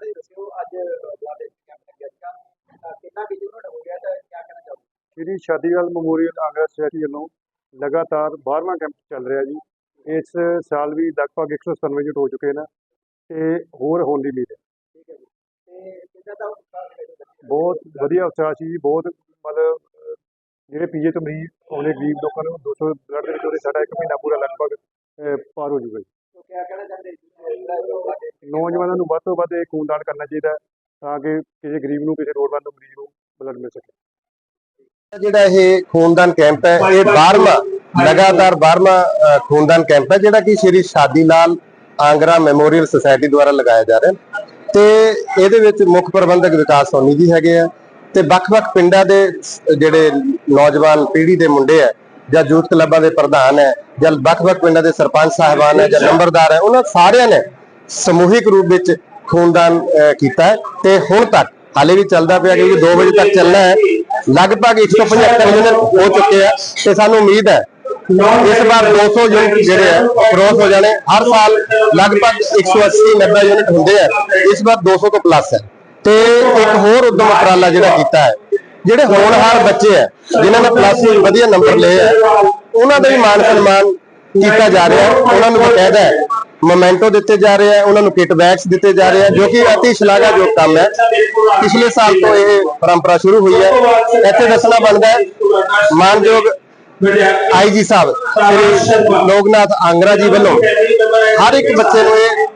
ਜਿਹਾ ਦੱਸਿਓ ਅੱਜ ਬਲੱਡ ਕੈਂਪ ਲੱਗਿਆ ਸੀਗਾ। ਅਹ ਕਿੰਨਾ ਵੀ ਤੁਹਾਡਾ ਹੋ ਗਿਆ ਤਾਂ ਕੀ ਕਹਿਣਾ ਚਾਹੋਗੇ? ਸ਼੍ਰੀ ਸ਼ਾਦੀਵਾਲ ਮੈਮੋਰੀਅਲ ਆਗਰਾ ਸੋਸਾਇਟੀ ਵੱਲੋਂ ਲਗਾਤਾਰ 12ਵਾਂ ਕੈਂਪ ਚੱਲ ਰਿਹਾ ਜੀ। ਇਸ ਸਾਲ ਵੀ ਲਗਭਗ 197 ਯੂਨਿਟ ਹੋ ਚੁੱਕੇ ਨੇ ਤੇ ਹੋਰ ਹੋਣ ਦੀ ਉਮੀਦ ਹੈ। ਠੀਕ ਹੈ ਜੀ। ਤੇ ਕਿੰਨਾ ਦਾ ਉਤਸ਼ਾਹ ਹੈ ਜੀ ਬੱਚਿਆਂ ਦਾ? ਬਹੁਤ ਵਧੀਆ ਉਤਸ਼ਾਹ ਸੀ ਜੀ ਬਹੁਤ ਮਤਲਬ ਜਿਹੜੇ ਪੀਏ ਤੋਂ ਮਰੀਜ਼ ਆਉਂਦੇ ਗਰੀਬ ਲੋਕਾਂ ਨੂੰ 200 ਬਲੱਡ ਦੇ ਵਿੱਚ ਉਹਦੇ ਸਾਡਾ ਇੱਕ ਮਹੀਨਾ ਪੂਰਾ ਲਗਭਗ ਪਾਰ ਹੋ ਜੂਗਾ ਜੀ। ਨੌਜਵਾਨਾਂ ਨੂੰ ਵੱਧ ਤੋਂ ਵੱਧ ਇਹ ਖੂਨਦਾਨ ਕਰਨਾ ਚਾਹੀਦਾ ਹੈ ਤਾਂ ਕਿ ਕਿਸੇ ਗਰੀਬ ਨੂੰ, ਕਿਸੇ ਲੋੜਵੰਦ ਮਰੀਜ਼ ਨੂੰ ਬਲੱਡ ਮਿਲ ਸਕੇ। ਜਿਹੜਾ ਇਹ ਖੂਨਦਾਨ ਕੈਂਪ ਹੈ, ਇਹ 12ਵਾਂ ਲਗਾਤਾਰ 12ਵਾਂ ਖੂਨਦਾਨ ਕੈਂਪ ਹੈ, ਜਿਹੜਾ ਕਿ ਸ਼੍ਰੀ ਸ਼ਾਦੀ ਲਾਲ ਆਂਗਰਾ ਮੈਮੋਰੀਅਲ ਸੁਸਾਇਟੀ ਦੁਆਰਾ ਲਗਾਇਆ ਜਾ ਰਿਹਾ ਤੇ ਇਹਦੇ ਵਿੱਚ ਮੁੱਖ ਪ੍ਰਬੰਧਕ ਵਿਕਾਸ ਸੋਨੀ ਜੀ ਹੈਗੇ ਆ ਤੇ ਵੱਖ-ਵੱਖ ਪਿੰਡਾਂ ਦੇ ਜਿਹੜੇ ਨੌਜਵਾਨ ਪੀੜ੍ਹੀ ਦੇ ਮੁੰਡੇ ਆ ਜਾਂ ਯੂਥ ਕਲੱਬਾਂ ਦੇ ਪ੍ਰਧਾਨ ਹੈ ਜਾਂ ਵੱਖ-ਵੱਖ ਪਿੰਡਾਂ ਦੇ ਸਰਪੰਚ ਸਾਹਿਬਾਨ ਹੈ ਜਾਂ ਨੰਬਰਦਾਰ ਹੈ, ਉਹਨਾਂ ਸਾਰਿਆਂ ਨੇ ਸਮੂਹਿਕ ਰੂਪ ਵਿੱਚ ਖੂਨਦਾਨ ਕੀਤਾ ਹੈ। ਤੇ ਹੁਣ ਤੱਕ, ਹਾਲੇ ਵੀ ਚੱਲਦਾ ਪਿਆ ਕਿਉਂਕਿ 2 ਵਜੇ ਤੱਕ ਚੱਲਣਾ ਹੈ। ਲਗਭਗ 175 ਯੂਨਿਟ ਹੋ ਚੁੱਕੇ ਆ ਤੇ ਸਾਨੂੰ ਉਮੀਦ ਹੈ ਇਸ ਵਾਰ 200 ਯੂਨਿਟ ਜਿਹੜੇ ਆ ਕ੍ਰੋਸ ਹੋ ਜਾਣੇ। ਹਰ ਸਾਲ ਲਗਭਗ 180 90 ਯੂਨਿਟ ਹੁੰਦੇ ਆ। ਇਸ ਵਾਰ 200 ਤੋਂ ਪਲੱਸ ਹੈ। ਤੇ ਇੱਕ ਹੋਰ ਉਦਮ ਉਪਰਾਲਾ ਜਿਹੜਾ ਕੀਤਾ ਹੈ, ਜਿਹੜੇ ਹੋਣਹਾਰ ਬੱਚੇ ਆ, ਜਿਨ੍ਹਾਂ ਨੇ ਪਲੱਸ ਵਧੀਆ ਨੰਬਰ ਲਏ ਆ, ਉਹਨਾਂ ਦਾ ਵੀ ਮਾਨ ਸਨਮਾਨ ਕੀਤਾ ਜਾ ਰਿਹਾ। ਉਹਨਾਂ ਨੂੰ ਬਕਾਇਦਾ ਹੈ ਮੋਮੈਂਟੋ ਦਿੱਤੇ ਜਾ ਰਹੇ ਆ, ਉਹਨਾਂ ਨੂੰ ਕਿਟ ਬੈਗਸ ਦਿੱਤੇ ਜਾ ਰਹੇ ਆ, ਜੋ ਕਿ ਅਤੀ ਸ਼ਲਾਘਾਯੋਗ ਕੰਮ ਹੈ। ਪਿਛਲੇ ਸਾਲ ਤੋਂ ਇਹ ਪਰੰਪਰਾ ਸ਼ੁਰੂ ਹੋਈ ਹੈ। ਇੱਥੇ ਦੱਸਣਾ ਬਣਦਾ ਹੈ, ਮਾਨਯੋਗ ਆਈਜੀ ਸਾਹਿਬ, ਸ੍ਰੀ ਲੋਕਨਾਥ ਆਂਗਰਾ ਜੀ ਵੱਲੋਂ ਹਰ ਇੱਕ ਬੱਚੇ ਨੂੰ ਇਹ,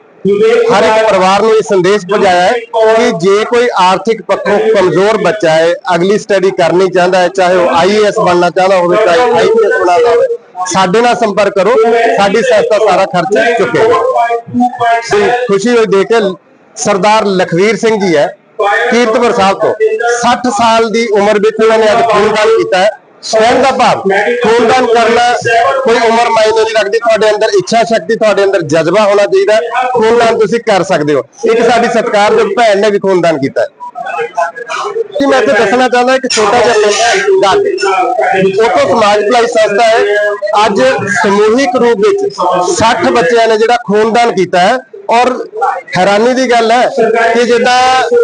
ਹਰ ਇੱਕ ਪਰਿਵਾਰ ਨੂੰ ਇਹ ਸੰਦੇਸ਼ ਪਹੁੰਚਾਇਆ ਹੈ ਕਿ ਜੇ ਕੋਈ ਆਰਥਿਕ ਪੱਖੋਂ ਕਮਜ਼ੋਰ ਬੱਚਾ ਹੈ, ਅਗਲੀ ਸਟੱਡੀ ਕਰਨੀ ਚਾਹੁੰਦਾ ਹੈ, ਚਾਹੇ ਉਹ ਆਈਏਐਸ ਬਣਨਾ ਚਾਹੁੰਦਾ ਹੋਵੇ, ਚਾਹੇ ਆਈਪੀਐਸ ਬਣਨਾ ਹੋਵੇ ਸਾਡੇ ਨਾਲ ਸੰਪਰਕ ਕਰੋ, ਸਾਡੀ ਸੰਸਥਾ ਸਾਰਾ ਖਰਚਾ ਚੁੱਕੇਗਾ ਤੇ ਖੁਸ਼ੀ ਹੋਈ ਦੇਖ ਕੇ ਸਰਦਾਰ ਲਖਵੀਰ ਸਿੰਘ ਜੀ ਹੈ, ਕੀਰਤਪੁਰ ਸਾਹਿਬ ਤੋਂ। 60 ਸਾਲ ਦੀ ਉਮਰ ਵਿੱਚ ਉਹਨਾਂ ਨੇ ਅੱਜ ਖੂਨਦਾਨ ਕੀਤਾ ਹੈ। ਸਵੈਨ ਦਾ ਭਾਵ, ਖੂਨਦਾਨ ਕਰਨਾ ਕੋਈ ਉਮਰ ਮਾਇਨੇ ਨਹੀਂ ਰੱਖਦੀ, ਤੁਹਾਡੇ ਅੰਦਰ ਇੱਛਾ ਸ਼ਕਤੀ, ਤੁਹਾਡੇ ਅੰਦਰ ਜਜ਼ਬਾ ਹੋਣਾ ਚਾਹੀਦਾ ਖੂਨਦਾਨ ਤੁਸੀਂ ਕਰ ਸਕਦੇ ਹੋ। ਇੱਕ ਸਾਡੀ ਸਤਿਕਾਰਯੋਗ ਭੈਣ ਨੇ ਵੀ ਖੂਨਦਾਨ ਕੀਤਾ ਜੀ ਮੈਂ ਇੱਥੇ ਦੱਸਣਾ ਚਾਹੁੰਦਾ ਇੱਕ ਛੋਟਾ ਜਿਹਾ ਪਿੰਡ ਗੱਲ ਉਤੋਂ ਸਮਾਜ ਭਲਾਈ ਸੰਸਥਾ ਹੈ। ਅੱਜ ਸਮੂਹਿਕ ਰੂਪ ਵਿੱਚ 60 ਬੱਚਿਆਂ ਨੇ ਜਿਹੜਾ ਖੂਨਦਾਨ ਕੀਤਾ ਹੈ ਔਰ ਹੈਰਾਨੀ ਦੀ ਗੱਲ ਹੈ ਕਿ ਜਿੱਦਾਂ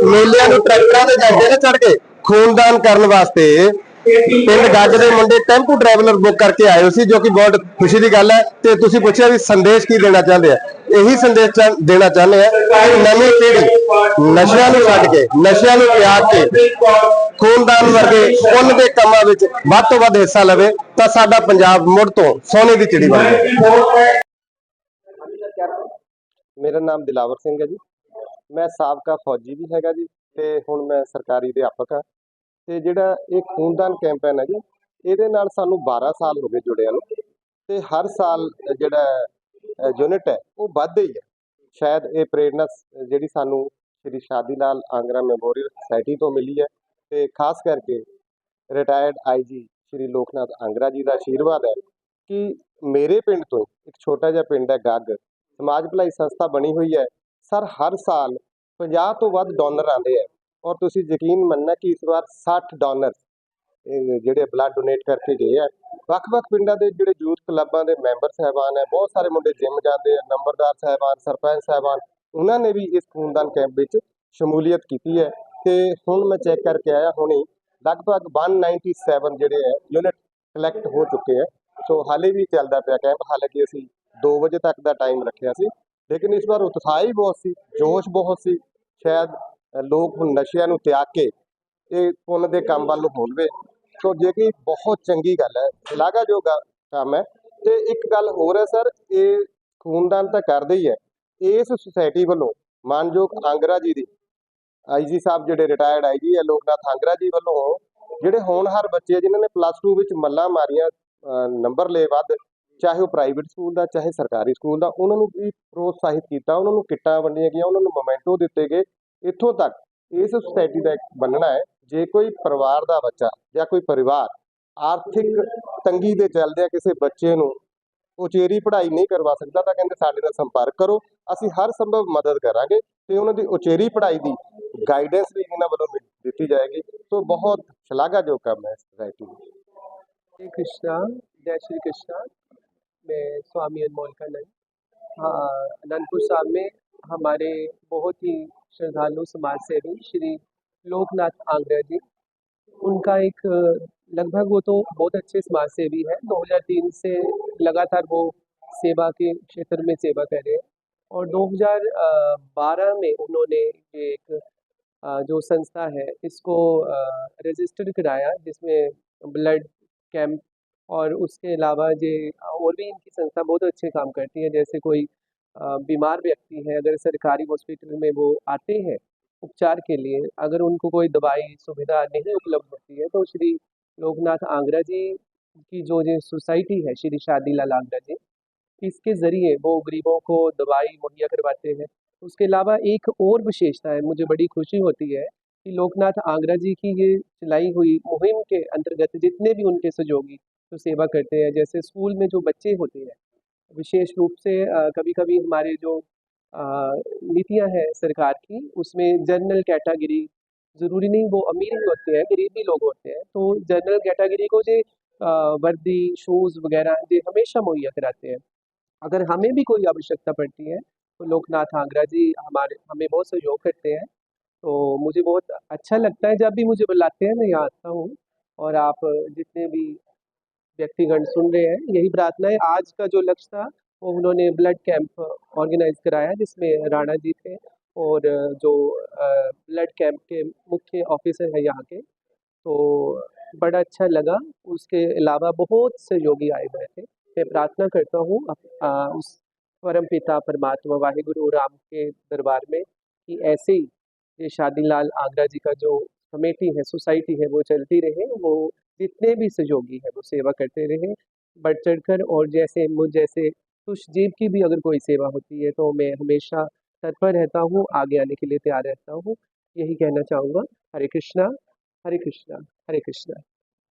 ਮੇਲਿਆਂ ਨੂੰ ਟਰੈਕਟਰਾਂ ਤੇ ਜਾਂਦੇ ਨੇ ਚੜ ਕੇ ਖੂਨਦਾਨ ਕਰਨ ਵਾਸਤੇ, ਪਿੰਡ ਗੱਜ ਦੇ ਮੁੰਡੇ ਟੈਂਪੂ ਟਰੈਵਲਰ ਬੁੱਕ ਕਰਕੇ ਆਏ ਹੋਏ ਸੀ, ਜੋ ਕਿ ਬਹੁਤ ਖੁਸ਼ੀ ਦੀ ਗੱਲ ਹੈ। ਤੇ ਤੁਸੀਂ ਪੁੱਛਿਆ ਵੀ ਸੰਦੇਸ਼ ਕੀ ਦੇਣਾ ਚਾਹੁੰਦੇ ਆ? ਇਹੀ ਸੰਦੇਸ਼ ਦੇਣਾ ਚਾਹੁੰਦੇ ਆ ਕਿ ਨਵੀਂ ਪੀੜ੍ਹੀ ਨਸ਼ਿਆਂ ਨੂੰ ਛੱਡ ਕੇ, ਨਸ਼ਿਆਂ ਨੂੰ ਤਿਆਗ ਕੇ, ਖੂਨਦਾਨ ਵਰਗੇ ਪੁੰਨ ਦੇ ਕੰਮਾਂ ਵਿੱਚ ਵੱਧ ਤੋਂ ਵੱਧ ਹਿੱਸਾ ਲਵੇ, ਤਾਂ ਸਾਡਾ ਪੰਜਾਬ ਮੁੜ ਤੋਂ ਸੋਨੇ ਦੀ ਚਿੜੀ ਬਣ ਮੇਰਾ ਨਾਮ ਦਿਲਾਵਰ ਸਿੰਘ ਹੈ ਜੀ। ਮੈਂ ਸਾਬਕਾ ਫੌਜੀ ਵੀ ਹੈਗਾ ਜੀ ਤੇ ਹੁਣ ਮੈਂ ਸਰਕਾਰੀ ਅਧਿਆਪਕ ਹਾਂ। ਤੇ ਜਿਹੜਾ ਇਹ ਖੂਨਦਾਨ ਕੈਂਪ ਹੈ ਜੀ, ਇਹਦੇ ਨਾਲ ਸਾਨੂੰ 12 ਸਾਲ ਹੋ ਗਏ ਜੁੜਿਆਂ ਨੂੰ। ਤੇ ਹਰ ਸਾਲ ਜਿਹੜਾ ਯੂਨਿਟ ਹੈ, ਉਹ ਵੱਧਦਾ ਹੀ ਹੈ। ਸ਼ਾਇਦ ਇਹ ਪ੍ਰੇਰਨਾ ਜਿਹੜੀ ਸਾਨੂੰ ਸ਼੍ਰੀ ਸ਼ਾਦੀ ਲਾਲ ਆਂਗਰਾ ਮੈਮੋਰੀਅਲ ਸੁਸਾਇਟੀ ਤੋਂ ਮਿਲੀ ਹੈ ਤੇ ਖਾਸ ਕਰਕੇ ਰਿਟਾਇਰਡ ਆਈਜੀ ਸ਼੍ਰੀ ਲੋਕਨਾਥ ਆਂਗਰਾ ਜੀ ਦਾ ਆਸ਼ੀਰਵਾਦ ਹੈ ਕਿ ਮੇਰੇ ਪਿੰਡ ਤੋਂ ਇੱਕ ਛੋਟਾ ਜਿਹਾ ਪਿੰਡ ਹੈ ਗੱਗ, ਸਮਾਜ ਭਲਾਈ ਸੰਸਥਾ ਬਣੀ ਹੋਈ ਹੈ। ਸਰ, ਹਰ ਸਾਲ 50 ਤੋਂ ਵੱਧ ਡੋਨਰ ਆਉਂਦੇ ਆ ਔਰ ਤੁਸੀਂ ਯਕੀਨ ਮੰਨਣਾ ਕਿ ਇਸ ਵਾਰ 60 ਡੋਨਰ ਜਿਹੜੇ ਬਲੱਡ ਡੋਨੇਟ ਕਰਕੇ ਗਏ ਆ। ਵੱਖ-ਵੱਖ ਪਿੰਡਾਂ ਦੇ ਜਿਹੜੇ ਯੂਥ ਕਲੱਬਾਂ ਦੇ ਮੈਂਬਰ ਸਹਿਬਾਨ ਹੈ, ਬਹੁਤ ਸਾਰੇ ਮੁੰਡੇ ਜਿੰਮ ਜਾਂਦੇ ਆ, ਨੰਬਰਦਾਰ ਸਹਿਬਾਨ, ਸਰਪੰਚ ਸਹਿਬਾਨ, ਉਹਨਾਂ ਨੇ ਵੀ ਇਸ ਖੂਨਦਾਨ ਕੈਂਪ ਵਿੱਚ ਸ਼ਮੂਲੀਅਤ ਕੀਤੀ ਹੈ। ਤੇ ਹੁਣ ਮੈਂ ਚੈੱਕ ਕਰਕੇ ਆਇਆ, ਹੁਣੇ ਲਗਭਗ 197 ਜਿਹੜੇ ਹੈ ਯੂਨਿਟ ਕਲੈਕਟ ਹੋ ਚੁੱਕੇ ਹੈ। ਸੋ ਹਾਲੇ ਵੀ ਚੱਲਦਾ ਪਿਆ ਕੈਂਪ ਹਾਲਾਂਕਿ ਅਸੀਂ 2 ਵਜੇ ਤੱਕ ਦਾ ਟਾਈਮ ਰੱਖਿਆ ਸੀ। ਲੇਕਿਨ ਇਸ ਵਾਰ ਉਤਸ਼ਾਹ ਹੀ ਬਹੁਤ ਸੀ, ਜੋਸ਼ ਬਹੁਤ ਸੀ। ਸ਼ਾਇਦ ਲੋਕ ਹੁਣ ਨਸ਼ਿਆਂ ਨੂੰ ਤਿਆਗ ਕੇ ਇਹ ਪੁੰਨ ਦੇ ਕੰਮ ਵੱਲ ਨੂੰ ਹੋਣਗੇ। ਸੋ ਜੇ ਕਿ ਬਹੁਤ ਚੰਗੀ ਗੱਲ ਹੈ ਸ਼ਲਾਘਾਯੋਗ ਆ- ਕੰਮ ਹੈ। ਤੇ ਇੱਕ ਗੱਲ ਹੋਰ ਹੈ ਸਰ, ਇਹ ਖੂਨਦਾਨ ਤਾਂ ਕਰਦੇ ਹੀ ਹੈ। ਇਸ ਸੁਸਾਇਟੀ ਵੱਲੋਂ ਮਾਨਯੋਗ ਆਂਗਰਾ ਜੀ ਦੀ ਆਈਜੀ ਸਾਹਿਬ ਜਿਹੜੇ ਰਿਟਾਇਰਡ ਆਈਜੀ ਹੈ ਲੋਕਨਾਥ ਆਂਗਰਾ ਜੀ ਵੱਲੋਂ, ਜਿਹੜੇ ਹੋਣਹਾਰ ਬੱਚੇ ਆ, ਜਿਨ੍ਹਾਂ ਨੇ ਪਲੱਸ 2 ਵਿੱਚ ਮੱਲਾਂ ਮਾਰੀਆਂ ਨੰਬਰ ਲਏ ਵੱਧ, ਚਾਹੇ ਉਹ ਪ੍ਰਾਈਵੇਟ ਸਕੂਲ ਦਾ, ਚਾਹੇ ਸਰਕਾਰੀ ਸਕੂਲ ਦਾ, ਉਹਨਾਂ ਨੂੰ ਵੀ ਪ੍ਰੋਤਸਾਹਿਤ ਕੀਤਾ, ਉਹਨਾਂ ਨੂੰ ਕਿੱਟਾਂ ਵੰਡੀਆਂ ਗਈਆਂ, ਉਹਨਾਂ ਨੂੰ ਮੋਮੈਂਟੋ ਦਿੱਤੇ ਗਏ। ਇੱਥੋਂ ਤੱਕ ਇਸ ਸੁਸਾਇਟੀ ਦਾ ਇੱਕ ਬੰਨਣਾ ਹੈ। ਜੇ ਕੋਈ ਪਰਿਵਾਰ ਦਾ ਬੱਚਾ ਜਾਂ ਕੋਈ ਪਰਿਵਾਰ ਆਰਥਿਕ ਤੰਗੀ ਦੇ ਚੱਲਦਿਆਂ ਕਿਸੇ ਬੱਚੇ ਨੂੰ ਉਚੇਰੀ ਪੜ੍ਹਾਈ ਨਹੀਂ ਕਰਵਾ ਸਕਦਾ ਤਾਂ ਕਹਿੰਦੇ ਸਾਡੇ ਨਾਲ ਸੰਪਰਕ ਕਰੋ ਅਸੀਂ ਹਰ ਸੰਭਵ ਮਦਦ ਕਰਾਂਗੇ ਤੇ ਉਹਨਾਂ ਦੀ ਉਚੇਰੀ ਪੜ੍ਹਾਈ ਦੀ ਗਾਈਡੈਂਸ ਵੀ ਇਹਨਾਂ ਵੱਲੋਂ ਮਿਲ- ਦਿੱਤੀ ਜਾਏਗੀ ਸੋ ਬਹੁਤ ਸ਼ਲਾਘਾਯੋਗ ਕੰਮ ਹੈ ਸੁਸਾਇਟੀ ਦੀ हरे कृष्णा जय श्री कृष्णा मैं स्वामी अनमोल का नंद हाँ अनंतपुर साहब में हमारे बहुत ही श्रद्धालु समाज सेवी श्री लोकनाथ आंगरा जी। उनका एक लगभग वो तो बहुत अच्छे समाज सेवी है 2003 से लगातार वो सेवा के क्षेत्र में सेवा कर रहे हैं। और 2012 में उन्होंने एक जो संस्था है, इसको रजिस्टर कराया, जिसमें ब्लड कैंप और उसके अलावा ये और भी इनकी संस्था बहुत अच्छे काम करती है। जैसे कोई बीमार व्यक्ति है, अगर सरकारी हॉस्पिटल में वो आते हैं उपचार के लिए, अगर उनको कोई दवाई सुविधा नहीं उपलब्ध होती है तो श्री लोकनाथ आंगरा जी की जो ये सोसाइटी है, श्री शादीलाल आंगरा जी, इसके ज़रिए वो गरीबों को दवाई मुहैया करवाते हैं। उसके अलावा एक और विशेषता है, मुझे बड़ी खुशी होती है कि लोकनाथ आंगरा जी की ये चलाई हुई मुहिम के अंतर्गत जितने भी उनके सहयोगी जो सेवा करते हैं, जैसे स्कूल में जो बच्चे होते हैं, विशेष रूप से कभी कभी हमारे जो नीतियाँ हैं सरकार की, उसमें जनरल कैटेगरी ज़रूरी नहीं, वो अमीर ही होते हैं, गरीब भी लोग होते हैं तो जनरल कैटेगरी को जो वर्दी शूज़ वगैरह ये हमेशा मुहैया कराते हैं। अगर हमें भी कोई आवश्यकता पड़ती है तो लोकनाथ आगरा जी हमारे, हमें बहुत सहयोग करते हैं। तो मुझे बहुत अच्छा लगता है जब भी मुझे बुलाते हैं, मैं यहाँ आता हूँ और आप जितने भी व्यक्तिगण सुन रहे हैं, यही प्रार्थना है। आज का जो लक्ष्य था वो उन्होंने ब्लड कैंप ऑर्गेनाइज कराया, जिसमें राणा जी थे और जो ब्लड कैंप के मुख्य ऑफिसर हैं यहाँ के। तो बड़ा अच्छा लगा। उसके अलावा बहुत सहयोगी आए हुए थे। मैं प्रार्थना करता हूँ उस परम पिता परमात्मा वाहिगुरु राम के दरबार में कि ऐसे ही ये शादी लाल आगरा जी का जो कमेटी है, सोसाइटी है, वो चलती रहे। वो जितने भी सहयोगी हैं, वो सेवा करते रहे। बढ़ चढ़ कर और जैसे मुझ जैसे तुष जीव की भी अगर कोई सेवा होती है तो मैं हमेशा तत्पर रहता हूँ आगे आने के लिए तैयार रहता हूँ यही कहना चाहूँगा हरे कृष्णा हरे कृष्णा हरे कृष्णा